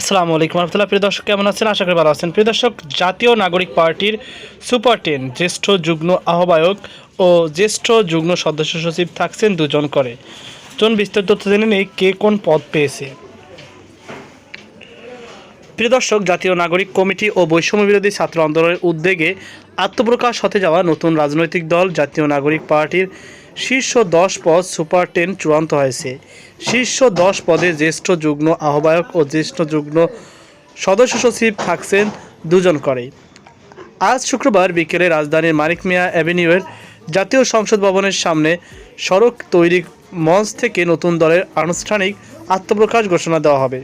আসসালামু আলাইকুম রহমতুল্লাহ। প্রিয় দর্শক, কেমন আছেন? আশা করি ভালো আছেন। প্রিয় দর্শক, জাতীয় নাগরিক পার্টির সুপার টেন জ্যেষ্ঠ যুগ্ম আহ্বায়ক ও জ্যেষ্ঠ যুগ্ম সদস্য সচিব থাকছেন দুজন করে। জন বিস্তারিত তথ্য জেনে নেই কে কোন পদ পেয়েছে। প্রিয় দর্শক, জাতীয় নাগরিক কমিটি ও বৈষম্য বিরোধী ছাত্র আন্দোলনের উদ্যোগে আত্মপ্রকাশ হতে যাওয়া নতুন রাজনৈতিক দল জাতীয় নাগরিক পার্টির শীর্ষ দশ পদ সুপার টেন চূড়ান্ত হয়েছে। শীর্ষ দশ পদে জ্যেষ্ঠ যুগ্ম আহ্বায়ক ও জ্যেষ্ঠ যুগ্ম সদস্য সচিব থাকছেন দুজন করে। আজ শুক্রবার বিকেলে রাজধানীর মানিক মিয়া অ্যাভিনিউয়ের জাতীয় সংসদ ভবনের সামনে সড়ক তৈরি মঞ্চ থেকে নতুন দলের আনুষ্ঠানিক আত্মপ্রকাশ ঘোষণা দেওয়া হবে।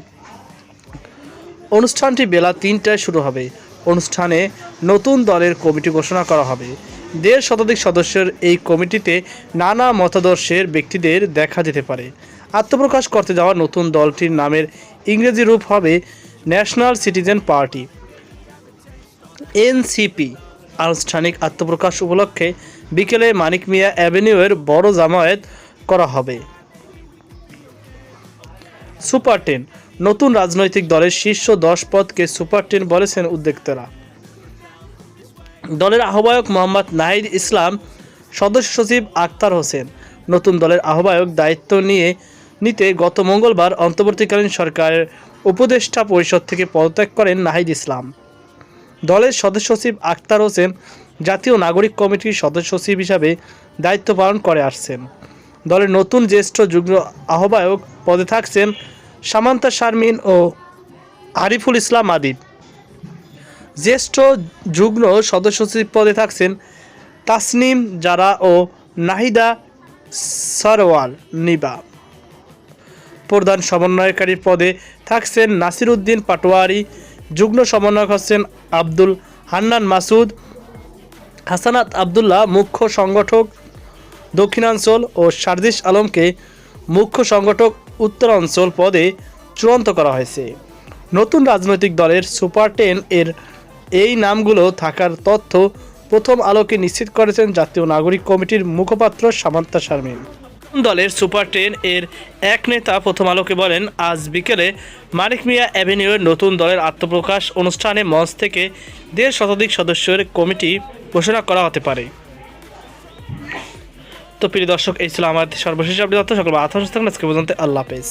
অনুষ্ঠানটি বেলা তিনটায় শুরু হবে। অনুষ্ঠানে নতুন দলের কমিটি ঘোষণা করা হবে। দেড় শতাধিক সদস্যের এই কমিটিতে নানা মতাদর্শের ব্যক্তিদের দেখা যেতে পারে। আত্মপ্রকাশ করতে যাওয়া নতুন দলটির নামের ইংরেজি রূপ হবে ন্যাশনাল সিটিজেন পার্টি। এনসিপি আনুষ্ঠানিক আত্মপ্রকাশ উপলক্ষে বিকেলে মানিক মিয়া অ্যাভিনিউয়ের বড় জামায়াত করা হবে। সুপার টেন নতুন রাজনৈতিক দলের শীর্ষ দশ পদকে সুপার টেন বলেছেন উদ্যোক্তারা। দলের আহ্বায়ক মোহাম্মদ নাহিদ ইসলাম, সদস্য সচিব আক্তার হোসেন। নতুন দলের আহ্বায়ক দায়িত্ব নিয়ে নিতে গত মঙ্গলবার অন্তর্বর্তীকালীন সরকারের উপদেষ্টা পরিষদ থেকে পদত্যাগ করেন নাহিদ ইসলাম। দলের সদস্য সচিব আক্তার হোসেন জাতীয় নাগরিক কমিটির সদস্য সচিব হিসাবে দায়িত্ব পালন করে আসছেন। দলের নতুন জ্যেষ্ঠ যুগ্ম আহ্বায়ক পদে থাকছেন সামান্তা শারমিন ও আরিফুল ইসলাম আদিব জ্যেষ্ঠ যুগ্ম সদস্য সচিব পদে থাকছেন তাসনিম জারা ও নাহিদা সরওয়াল নিবা। প্রধান সমন্বয়কারী পদে থাকছেন নাসির উদ্দিন পাটোয়ারি, যুগ্ম সমন্বয়ক হচ্ছেন আব্দুল হান্নান মাসুদ, হাসানাত আবদুল্লাহ মুখ্য সংগঠক দক্ষিণাঞ্চল ও সারদিস আলমকে মুখ্য সংগঠক উত্তরাঞ্চল পদে চূড়ান্ত করা হয়েছে। নতুন রাজনৈতিক দলের সুপার টেন এর এই নামগুলো থাকার তথ্য প্রথম আলোকে নিশ্চিত করেছেন জাতীয় নাগরিক কমিটির মুখপাত্র সামান্তা শারমিন। দলের সুপার টেন এর এক নেতা প্রথম আলোকে বলেন, আজ বিকেলে মানিক মিয়া অ্যাভিনিউয়ের নতুন দলের আত্মপ্রকাশ অনুষ্ঠানে মঞ্চ থেকে দেড় শতাধিক সদস্যের কমিটি ঘোষণা করা হতে পারে। তো প্রিয় দর্শক এই ছিল আমার সর্বশেষ আপডেট। সকল আত্মসুস্থ আজকে পর্যন্ত আল্লাহ হাফেজ।